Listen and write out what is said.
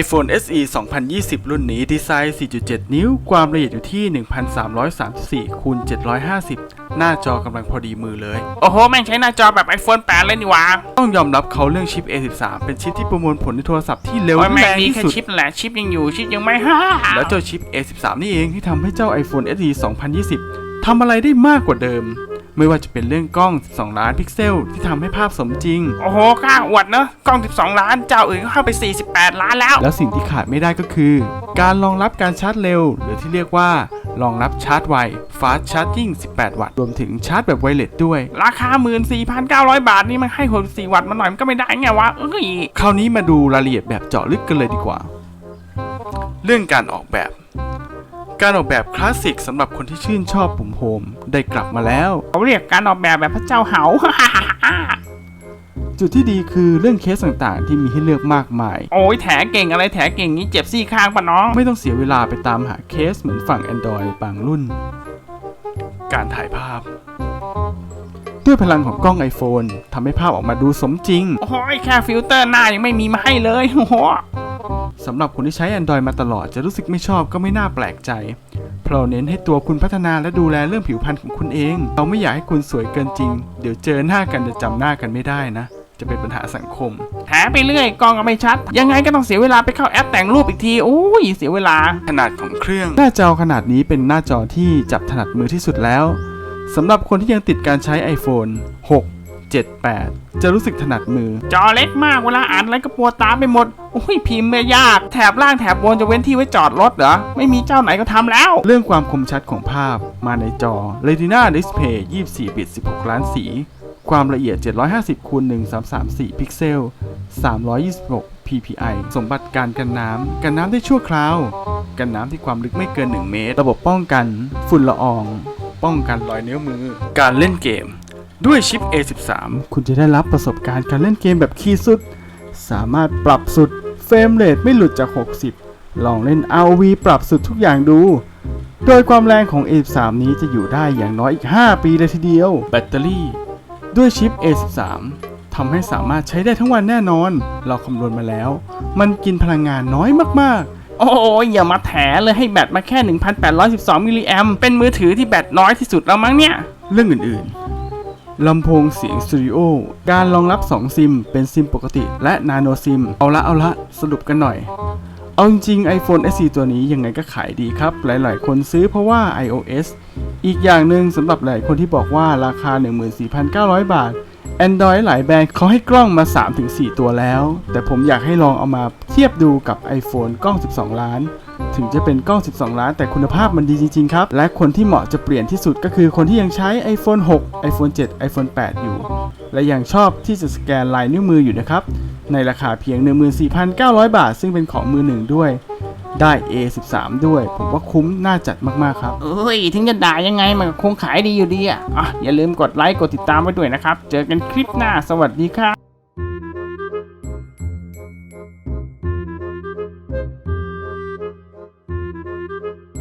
iPhone SE 2020 รุ่นนี้ดีไซน์ 4.7 นิ้ว ความละเอียดอยู่ที่ 1334คูณ750 หน้าจอกำลังพอดีมือเลย โอ้โห แม่งใช้หน้าจอแบบ iPhone 8 เลยนี่หว่าต้องยอมรับเขาเรื่องชิป A13 เป็นชิปที่ประมวลผลในโทรศัพท์ที่เร็วโอ้ยและแม่งแรงดีที่แค่สุดชิปแหละ ชิปยังอยู่ ชิปยังไม่ห้าแล้วเจ้าชิป A13 นี่เองที่ทำให้เจ้า iPhone SE 2020ทำอะไรได้มากกว่าเดิม ไม่ว่าจะเป็นเรื่องกล้อง 12 ล้านพิกเซล ที่ทำให้ภาพสมจริง โอ้โหกล้าอวดเนอะกล้อง 12 ล้าน เจ้าอื่นก็เข้าไป 48 ล้านแล้ว แล้วสิ่งที่ขาดไม่ได้ก็คือ การรองรับการชาร์จเร็ว หรือที่เรียกว่ารองรับชาร์จไว Fast Charging 18 วัตต์ รวมถึงชาร์จแบบไวเลสด้วย ราคา 14,900 บาทนี่มันให้64วัตต์มาหน่อยมันก็ไม่ได้ไงวะเอ้ยคราวนี้มาดูรายละเอียดแบบเจาะลึกกันเลยดีกว่า เรื่องการออกแบบ การออกแบบคลาสสิกสำหรับคนที่ชื่นชอบปุ่มโฮมได้กลับมาแล้ว เขาเรียกการออกแบบแบบพระเจ้าเหา จุดที่ดีคือเรื่องเคสต่างๆ ที่มีให้เลือกมากมาย โอ้ยแถเก่งอะไรแถเก่งนี้เจ็บซี่ข้างปะน้อง ไม่ต้องเสียเวลาไปตามหาเคสเหมือนฝั่ง Android บางรุ่น การถ่ายภาพ ด้วยพลังของกล้อง iPhone ทำให้ภาพออกมาดูสมจริง โอ้ยแค่ฟิลเตอร์หน้ายังไม่มีมาให้เลยโอ้โห สำหรับคนที่ใช้ Android มาตลอดจะรู้สึกไม่ชอบก็ไม่น่าแปลกใจ เพราะเราเน้นให้ตัวคุณพัฒนาและดูแลเรื่องผิวพรรณของคุณเอง เราไม่อยากให้คุณสวยเกินจริง เดี๋ยวเจอหน้ากันจะจำหน้ากันไม่ได้นะ จะเป็นปัญหาสังคมแถไปเรื่อยกล้องก็ไม่ชัด ยังไงก็ต้องเสียเวลาไปเข้าแอปแต่งรูปอีกทีโอ้ยเสียเวลา ขนาดของเครื่อง หน้าจอขนาดนี้เป็นหน้าจอที่จับถนัดมือที่สุดแล้วสำหรับคนที่ยังติดการใช้ iPhone 6 7 8 จะรู้สึกถนัดมือ จอเล็กมากเวลาอ่านอะไรก็ปวดตาไปหมด โอ้ยพิมพ์ไม่ยาก แถบล่างแถบบนจะเว้นที่ไว้จอดรถเหรอ ไม่มีเจ้าไหนก็ทำแล้ว เรื่องความคมชัดของภาพมาในจอ Retina Display 24 บิต 16 ล้านสี ความละเอียด 750คูณ1334 พิกเซล 326 ppi สมบัติการกันน้ำ กันน้ำได้ชั่วคราว กันน้ำที่ความลึกไม่เกิน 1 เมตร ระบบป้องกัน ฝุ่นละออง ป้องกันรอยนิ้วมือ การเล่นเกม ด้วยชิป A13 คุณจะได้รับประสบการณ์การเล่นเกมแบบขีดสุด สามารถปรับสุด เฟรมเรทไม่หลุดจาก 60 ลองเล่น ROV ปรับสุดทุกอย่างดู โดยความแรงของ A13 นี้จะอยู่ได้อย่างน้อยอีก 5 ปีเลยทีเดียว แบตเตอรี่ ด้วยชิป A13 ทำให้สามารถใช้ได้ทั้งวันแน่นอน เราคำนวณมาแล้ว มันกินพลังงานน้อยมากโอ้ยอย่ามาแถเลยให้แบตมาแค่ 1,812 มิลลิแอมเป็นมือถือที่แบตน้อยที่สุดแล้วมั้งเนี่ยๆเรื่องอื่นๆ ลำโพงเสียงสตูดิโอ การรองรับ 2 ซิม เป็นซิมปกติ และนาโนซิม เอาละเอาละสรุปกันหน่อย เอาจริง iPhone SE ตัวนี้ยังไงก็ขายดีครับ หลายๆ คนซื้อเพราะว่า iOS อีกอย่างหนึ่งสำหรับหลายคนที่บอกว่าราคา 14,900 บาท Android หลายแบรนด์เขาให้กล้องมา 3-4 ตัวแล้ว แต่ผมอยากให้ลองเอามาเทียบดูกับ iPhone กล้อง 12 ล้าน ถึงจะเป็นกล้อง 12 ล้าน แต่คุณภาพมันดีจริง ๆ ครับ และคนที่เหมาะจะเปลี่ยนที่สุดก็คือคนที่ยังใช้ iPhone 6 iPhone 7 iPhone 8 อยู่ และยังชอบที่จะสแกนลายนิ้วมืออยู่นะครับ ในราคาเพียง 14,900 บาท ซึ่งเป็นของมือหนึ่งด้วย ได้ A13 ด้วย ผมว่าคุ้มน่าจัดมากๆครับเอ้ยถึงจะด่ายังไงมันก็คงขายดีอยู่ดีอะอะอย่าลืมกดไลค์กดติดตามไว้ด้วยนะครับ เจอกันคลิปหน้าสวัสดีครับ